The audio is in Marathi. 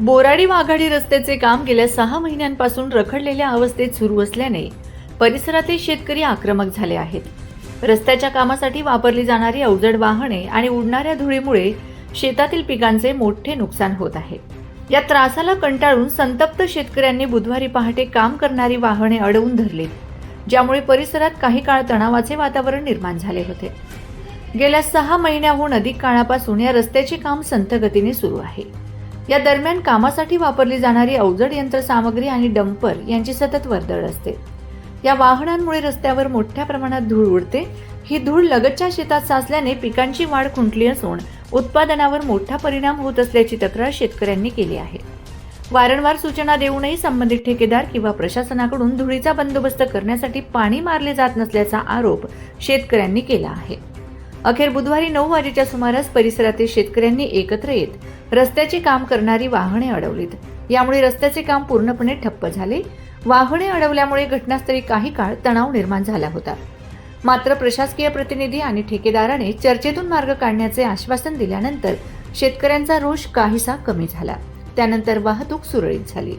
बोराडी वाघाडी रस्त्याचे काम गेल्या सहा महिन्यांपासून रखडलेल्या अवस्थेत सुरू असल्याने परिसरातील शेतकरी आक्रमक झाले आहेत. रस्त्याच्या कामासाठी वापरली जाणारी अवजड वाहने आणि उडणाऱ्या धुळीमुळे शेतातील पिकांचे मोठे नुकसान होत आहे. या त्रासाला कंटाळून संतप्त शेतकऱ्यांनी बुधवारी पहाटे काम करणारी वाहने अडवून धरली ज्यामुळे परिसरात काही काळ तणावाचे वातावरण निर्माण झाले होते. गेल्या सहा महिन्याहून अधिक काळापासून या रस्त्याचे काम संथगतीने सुरू आहे. या दरम्यान कामासाठी वापरली जाणारी अवजड यंत्रसामग्री आणि डंपर यांची सतत वर्दळ असते. या वाहनांमुळे रस्त्यावर मोठ्या प्रमाणात धूळ उडते. ही धूळ लगतच्या शेतात साचल्याने पिकांची वाढ खुंटली असून उत्पादनावर मोठा परिणाम होत असल्याची तक्रार शेतकऱ्यांनी केली आहे. वारंवार सूचना देऊनही संबंधित ठेकेदार किंवा प्रशासनाकडून धुळीचा बंदोबस्त करण्यासाठी पाणी मारले जात नसल्याचा आरोप शेतकऱ्यांनी केला आहे. अखेर बुधवारी नऊ वाजेच्या सुमारास परिसरातील शेतकऱ्यांनी एकत्र येत रस्त्याचे काम करणारी वाहने अडवलीत. यामुळे रस्त्याचे काम पूर्णपणे ठप्प झाले. वाहने अडवल्यामुळे घटनास्थळी काही काळ तणाव निर्माण झाला होता. मात्र प्रशासकीय प्रतिनिधी आणि ठेकेदाराने चर्चेतून मार्ग काढण्याचे आश्वासन दिल्यानंतर शेतकऱ्यांचा रोष काहीसा कमी झाला. त्यानंतर वाहतूक सुरळीत झाली.